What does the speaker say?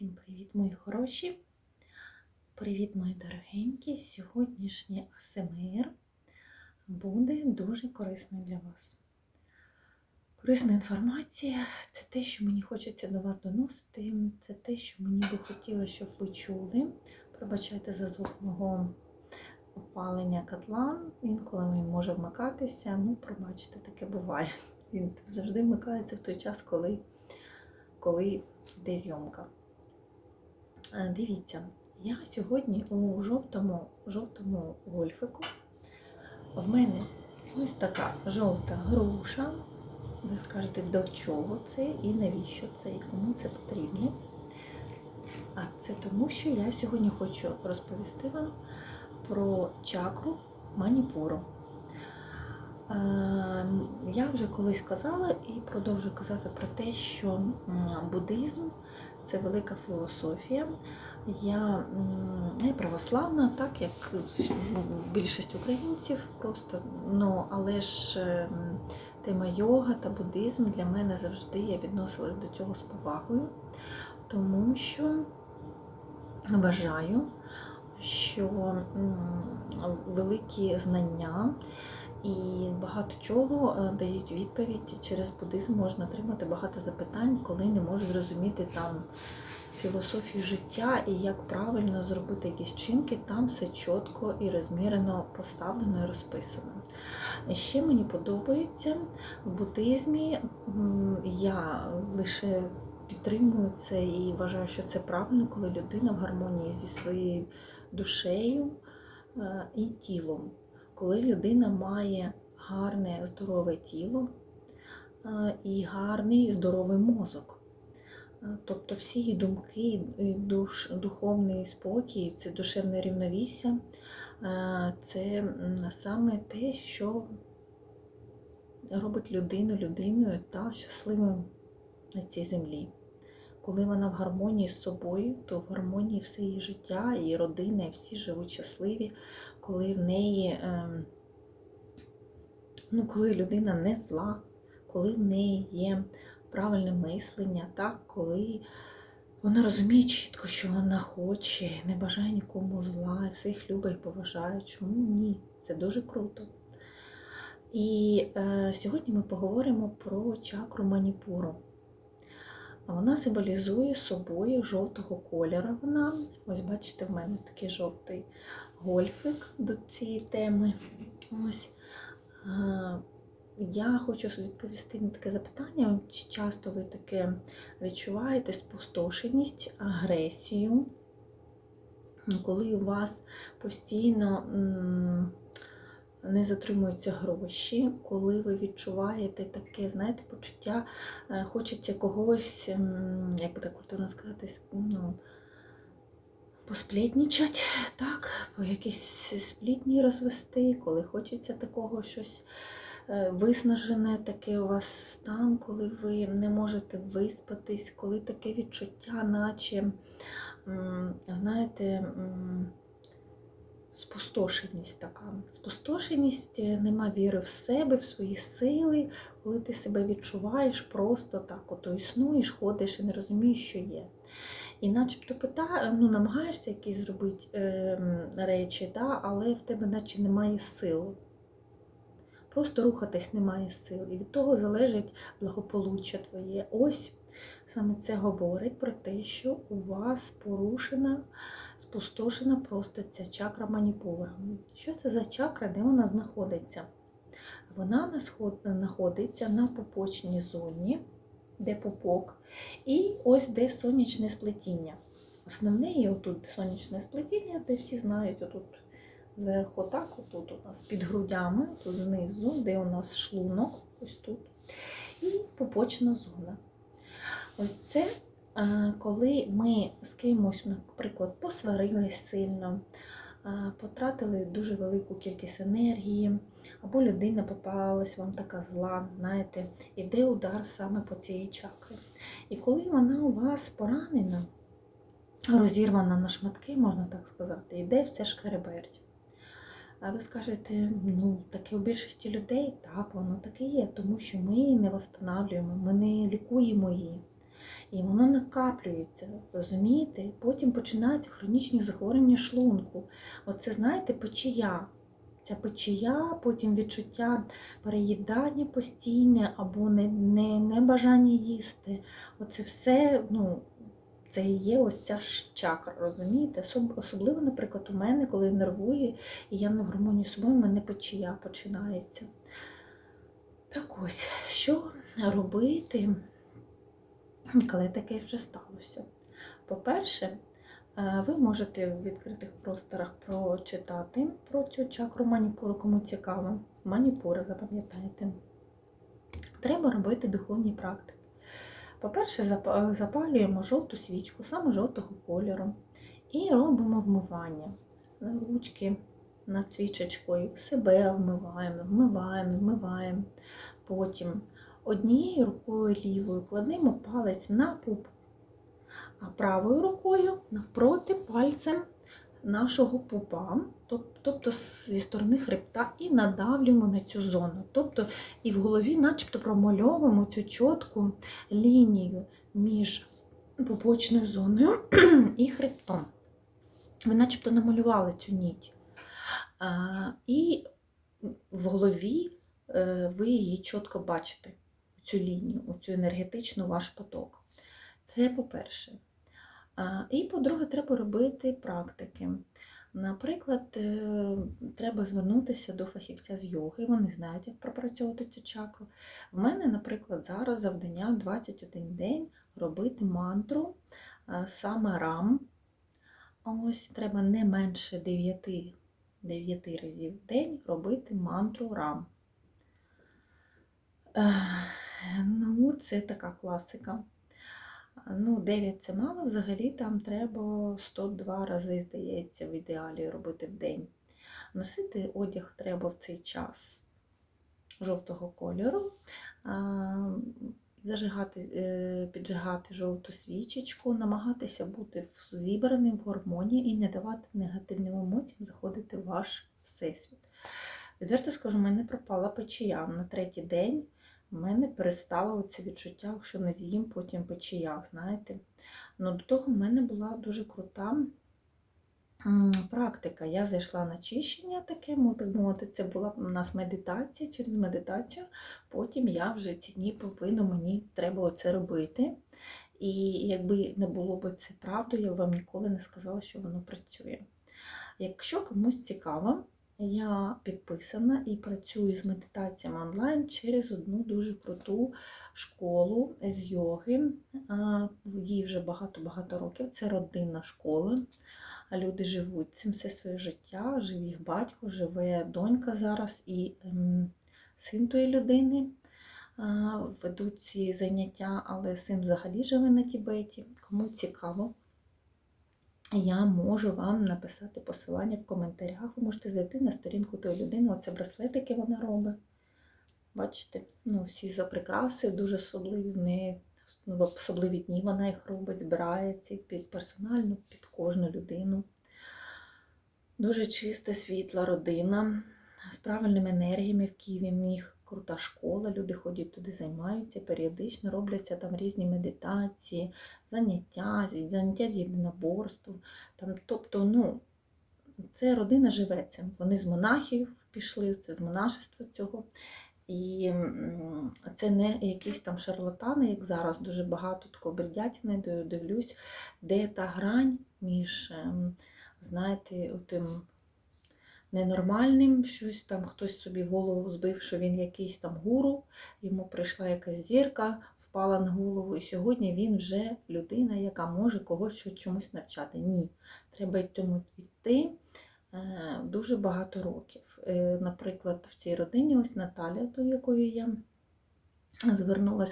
Всім привіт, мої хороші! Привіт, мої дорогенькі! Сьогоднішнє АСМР буде дуже корисне для вас. Корисна інформація це те, що мені хочеться до вас доносити, це те, що мені би хотілося, щоб ви чули. Пробачайте за звук мого опалення котла. Інколи він може вмикатися. Ну, пробачте, таке буває. Він завжди вмикається в той час, коли, коли йде зйомка. Е, Дивіться, я сьогодні у жовтому, жовтому гольфику. В мене ось така жовта груша. Ви скажете, до чого це і навіщо це, і кому це потрібно. А це тому, що я сьогодні хочу розповісти вам про чакру маніпуру. Е, Я вже колись казала і продовжую казати про те, що буддизм це велика філософія. Я не православна, так як більшість українців просто. Ну, але ж е, тема йога та буддизм для мене завжди я відносилась до цього з повагою, тому що вважаю, що великі знання і багато чого е, дають відповідь. Через буддизм можна отримати багато запитань, коли не можеш зрозуміти там філософію життя і як правильно зробити якісь вчинки, там все чітко і розмірено поставлено і розписано. Ще мені подобається в буддизмі я лише підтримую це і вважаю, що це правильно, коли людина в гармонії зі своєю душею е, і тілом. Коли людина має гарне здорове тіло і гарний здоровий мозок. Тобто всі її думки, душ, духовний спокій, це душевне рівновісся, це саме те, що робить людину людиною та щасливим на цій землі. Коли вона в гармонії з собою, то в гармонії все її життя, і родина, і всі живуть щасливі, коли в неї, ем, ну, коли людина не зла, коли в неї є правильне мислення, так, коли вона розуміє чітко, що вона хоче, не бажає нікому зла, і всіх любить і поважає. Чому ні? Це дуже круто. І е, сьогодні ми поговоримо про чакру маніпуру. Вона символізує собою жовтого кольору. Вона, ось бачите, в мене такий жовтий гольфик до цієї теми. Ось. Я хочу відповісти на таке запитання, чи часто ви таке відчуваєте спустошеність, агресію, коли у вас постійно не затримуються гроші, коли ви відчуваєте таке, знаєте, почуття, е, хочеться когось, як би так культурно сказати, ну, посплетнічать, так, по якісь сплітні розвести, коли хочеться такого щось е, виснажене, таке у вас стан, коли ви не можете виспатись, коли таке відчуття, наче, знаєте, спустошеність така. Спустошеність, е, нема віри в себе, в свої сили, коли ти себе відчуваєш просто так, ото існуєш, ходиш і не розумієш, що є. І начебто пита, ну, намагаєшся якісь зробити е, речі, да, але в тебе наче немає сил. Просто рухатись немає сил. І від того залежить благополуччя твоє. Ось саме це говорить про те, що у вас порушена, спустошена просто ця чакра маніпура. Що це за чакра, де вона знаходиться? Вона знаходиться на попочній зоні, де попок, і ось де сонячне сплетіння. Основне є отут сонячне сплетіння, де всі знають, отут зверху так, отут у нас під грудями, тут знизу, де у нас шлунок, ось тут, і попочна зона. Ось це е, коли ми з кимось, наприклад, посварились сильно, потратили дуже велику кількість енергії, або людина попалась вам така зла, знаєте, іде удар саме по цій чакрі. І коли вона у вас поранена, розірвана на шматки, можна так сказати, йде все шкереберть. А ви скажете, ну таке у більшості людей, так, воно таке є, тому що ми не встановлюємо, ми не лікуємо її. І воно накаплюється, розумієте? Потім починаються хронічні захворювання шлунку. Оце, знаєте, печія. Ця печія, потім відчуття переїдання постійне або не, не, не бажання їсти. Оце все, ну, це і є ось ця чакра, розумієте? Особливо, наприклад, у мене, коли я нервую і я не в гармонії з собою, у мене печія починається. Так ось, що робити, коли таке вже сталося? По-перше, е, ви можете в відкритих просторах прочитати про цю чакру маніпуру, кому цікаво. Маніпура, запам'ятайте. Треба робити духовні практики. По-перше, запалюємо жовту свічку, саме жовтого кольору, і робимо вмивання. Ручки над свічечкою, себе вмиваємо, вмиваємо, вмиваємо. Потім однією рукою лівою кладемо палець на пуп, а правою рукою навпроти пальцем нашого пупа, тобто зі сторони хребта, і надавлюємо на цю зону. Тобто і в голові начебто промальовуємо цю чітку лінію між пупочною зоною і хребтом. Ви начебто намалювали цю ніть. І в голові е, ви її чітко бачите, цю лінію, цю енергетичну ваш поток. Це по-перше. І по-друге, треба робити практики. Наприклад, е, треба звернутися до фахівця з йоги, вони знають, як пропрацьовувати цю чакру. В мене, наприклад, зараз завдання 21 день робити мантру саме рам. Ось треба не менше 9, 9 разів в день робити мантру рам. Ну, це така класика. Ну, 9 це мало, взагалі там треба 102 рази, здається, в ідеалі робити в день. Носити одяг треба в цей час жовтого кольору, зажигати, е, піджигати жовту свічечку, намагатися бути зібраним в гармонії і не давати негативним емоціям заходити в ваш всесвіт. Відверто скажу, в мене пропала печія на третій день. У мене перестало оце відчуття, якщо не з'їм, потім печія, знаєте. Ну, до того в мене була дуже крута практика. Я зайшла на чищення таке, ну, так мовити, це була у нас медитація через медитацію. Потім я вже ці дні повинна, мені треба це робити. І якби не було б це правдою, я б вам ніколи не сказала, що воно працює. Якщо комусь цікаво, я підписана і працюю з медитаціями онлайн через одну дуже круту школу з йоги. Їй вже багато-багато років. Це родинна школа. Люди живуть цим все своє життя. Жив їх батько, живе донька зараз і ем, син тої людини. Ведуть ці заняття, але син взагалі живе на Тібеті. Кому цікаво, я можу вам написати посилання в коментарях. Ви можете зайти на сторінку тої людини. Оце браслетики вона робить. Бачите, ну, всі за прикраси дуже особливі. Неї в особливі дні вона їх робить, збирається під персонально під кожну людину. Дуже чиста, світла родина з правильними енергіями в Києві. Них крута школа, люди ходять туди, займаються, періодично робляться там різні медитації, заняття, заняття з єдиноборством. Там, тобто, ну, це родина живе цим. Вони з монахів пішли, це з монашества цього. І це не якісь там шарлатани, як зараз дуже багато такого бредятини, дивлюсь, де та грань між, ем, знаєте, тим ненормальним, щось там хтось собі голову збив, що він якийсь там гуру, йому прийшла якась зірка, впала на голову, і сьогодні він вже людина, яка може когось чомусь навчати. Ні, треба й тому йти е, дуже багато років. Е, Наприклад, в цій родині ось Наталя, до якої я звернулася